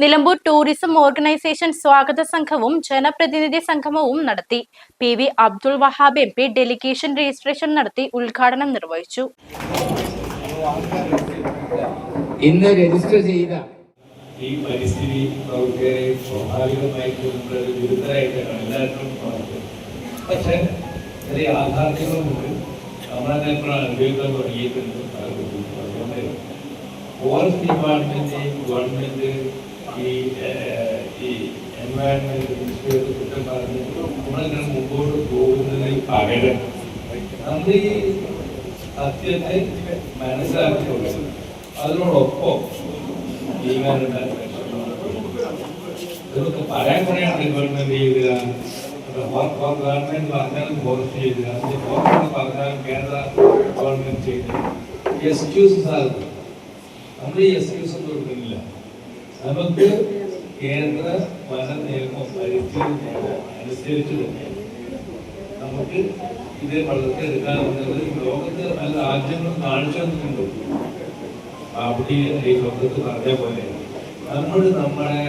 Nilambur tourism organisation സ്വാഗത സംഘവും ജനപ്രതിനിധി സംഗമവും നടത്തി. P V Abdul Wahab M P delegation registration നടത്തി ഉദ്ഘാടനം നിർവഹിച്ചു. ഇന്ന് രജിസ്റ്റർ ചെയ്ത ഈ പരിസ്ഥിതി പ്രവർത്തകരെ സ്വാഭാവികമായിട്ടും വിരുദ്ധരായിട്ടാണ് എല്ലാവർക്കും പക്ഷെ ചെറിയ യാഥാർത്ഥ്യങ്ങളുമുണ്ട് നമ്മളെ എപ്പോഴാണ് അനുഭവിക്കാൻ തുടങ്ങിയിട്ടുണ്ട്. അതുകൊണ്ട് ഫോറസ്റ്റ് ഡിപ്പാർട്ട്മെന്റ് ഗവൺമെന്റ് ഈ ഈ എൻവയൺമെന്റ് മിനിസ്റ്ററി കുറ്റം പറഞ്ഞ് നമ്മളിങ്ങനെ മുമ്പോട്ട് പോകുന്നതിൽ പകരം നമ്മൾ ഈ സത്യത്തെ മനസ്സിലാക്കിക്കൊള്ളും അതിനോടൊപ്പം ഇതൊക്കെ പറയാൻ കൂടെയാണ് ഗവൺമെന്റ് ചെയ്യുക ഗവൺമെന്റ് പറഞ്ഞാലും ഫോറസ്റ്റ് ചെയ്യുക ഫോറസ്റ്റ് പറഞ്ഞാലും കേന്ദ്ര ഗവൺമെന്റ് ചെയ്യുക എക്സ്ക്യൂസസ് ആണ് നമ്മൾ ഈ എക്സ്ക്യൂസ് നമുക്ക് കേന്ദ്ര വന നിയമം പരിസ്ഥിതി നിയമം അനുസരിച്ച് തന്നെ നമുക്ക് ഇത് വളർത്തിയെടുക്കാവുന്നത് ലോകത്ത് പല രാജ്യങ്ങളും കാണിച്ചു തന്നിട്ടുണ്ട്. അവിടെ ഈ ലോകത്ത് പറഞ്ഞ പോലെ നമ്മൾ നമ്മുടെ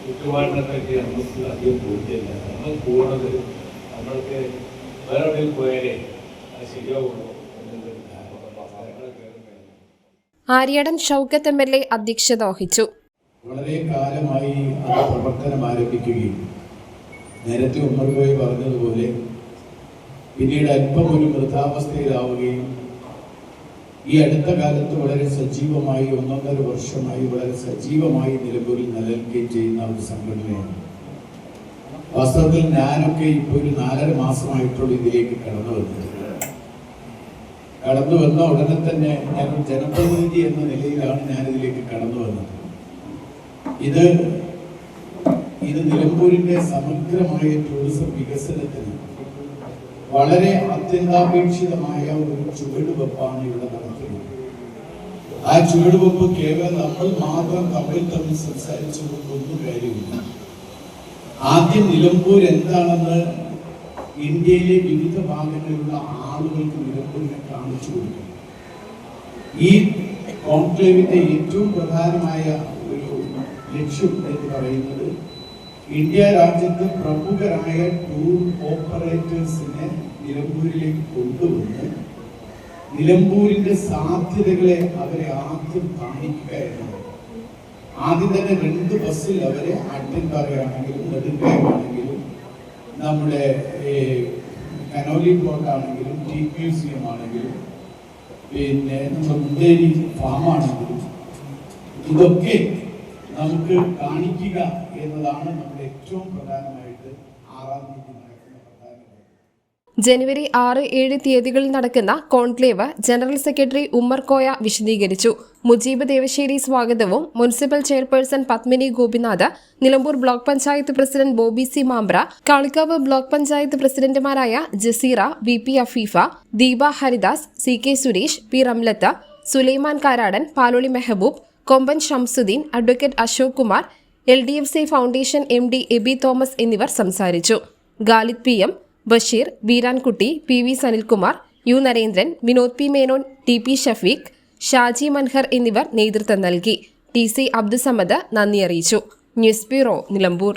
ചുറ്റുപാടിനെ പറ്റി നമുക്ക് അധികം ബോധ്യമില്ല നമ്മൾ കൂടുതൽ നമ്മൾക്ക് വേറെ പോയാലേ അത് ശരിയാവുള്ളൂ Aryadan Shoukath M L A അധ്യക്ഷത വഹിച്ചു. വളരെ കാലമായി ആ പ്രവർത്തനം ആരംഭിക്കുകയും നേരത്തെ ഉമ്മർ പോയി പറഞ്ഞതുപോലെ പിന്നീട് അല്പം ഒരു വൃദ്ധാവസ്ഥയിലാവുകയും ഈ അടുത്ത കാലത്ത് വളരെ സജീവമായി ഒന്നൊന്നര വർഷമായി വളരെ സജീവമായി നിലമ്പൂരിൽ നിലനിൽക്കുകയും ചെയ്യുന്ന ഒരു സംഘടനയാണ്. വാസ്തവത്തിൽ ഞാനൊക്കെ ഇപ്പോൾ ഒരു നാലര മാസമായിട്ടുള്ള ഇതിലേക്ക് കടന്നു വന്നത്. കടന്നു വന്ന ഉടനെ തന്നെ ഞാൻ ജനപ്രതിനിധി എന്ന നിലയിലാണ് ഞാനിതിലേക്ക് കടന്നു വന്നത്. ഇത് ഇത് നിലമ്പൂരിന്റെ സമഗ്രമായ ടൂറിസം വികസനത്തിന് വളരെ അത്യന്താപേക്ഷിതമായ ഒരു ചുവടുവെപ്പാണ് ഇവിടെ നടക്കുന്നത്. ആ ചുവടുവെപ്പ് കേവലം നമ്മൾ മാത്രം തമ്മിൽ തമ്മിൽ സംസാരിച്ചുകൊണ്ടൊന്നും കാര്യമില്ല. ആദ്യം നിലമ്പൂർ എന്താണെന്ന് ഇന്ത്യയിലെ വിവിധ ഭാഗങ്ങളിലുള്ള ആളുകൾക്ക് നിലമ്പൂരിനെ കാണിച്ചു കൊടുക്കണം ഈ കോൺക്ലേവിന്റെ ഏറ്റവും പ്രധാനമായ ലക്ഷ്യം എന്ന് പറയുന്നത് ഇന്ത്യ രാജ്യത്ത് പ്രമുഖരായ ടൂർ ഓപ്പറേറ്റേഴ്സിനെ നിലമ്പൂരിലേക്ക് കൊണ്ടുവന്ന് നിലമ്പൂരിന്റെ സാധ്യതകളെ അവരെ ആദ്യം കാണിക്കുക എന്നാണ് ആദ്യം തന്നെ രണ്ട് ബസ്സിൽ അവരെ അട്ടൻപാറയാണെങ്കിലും നെടുങ്കയമാണെങ്കിലും നമ്മുടെ കനോലി പോർട്ട് ആണെങ്കിലും ടി മ്യൂസിയം ആണെങ്കിലും പിന്നെ നമ്മുടെ മുണ്ടേരി ഫാമാണെങ്കിലും ഇതൊക്കെ നമുക്ക് കാണിക്കുക എന്നതാണ് നമ്മുടെ ഏറ്റവും പ്രധാനമായിട്ട് ആറാം തീയതി. ജനുവരി ആറ് ഏഴ് തീയതികളിൽ നടക്കുന്ന conclave general secretary Ummer Koya വിശദീകരിച്ചു മുജീബ് ദേവശ്ശേരി സ്വാഗതവും municipal chairperson Padmini Gopinath Nilambur block panchayat president Bobby C Mampra Kalikavu block panchayat പ്രസിഡന്റുമാരായ Jaseera V P Afeefa Deepa Haridas C K Suresh P Ramlath Sulaiman Karadan Paloli Mehaboob Komban Shamsuddin advocate Ashok Kumar L D F C foundation M D Abey Thomas എന്നിവർ സംസാരിച്ചു. Khalid P M Basheer Veerankutty P V Sanilkumar U Narendran Vinod P Menon T P Shafeeq Shaji Manhar എന്നിവർ നേതൃത്വം നൽകി. T C Abdussamad നന്ദി അറിയിച്ചു. News bureau Nilambur.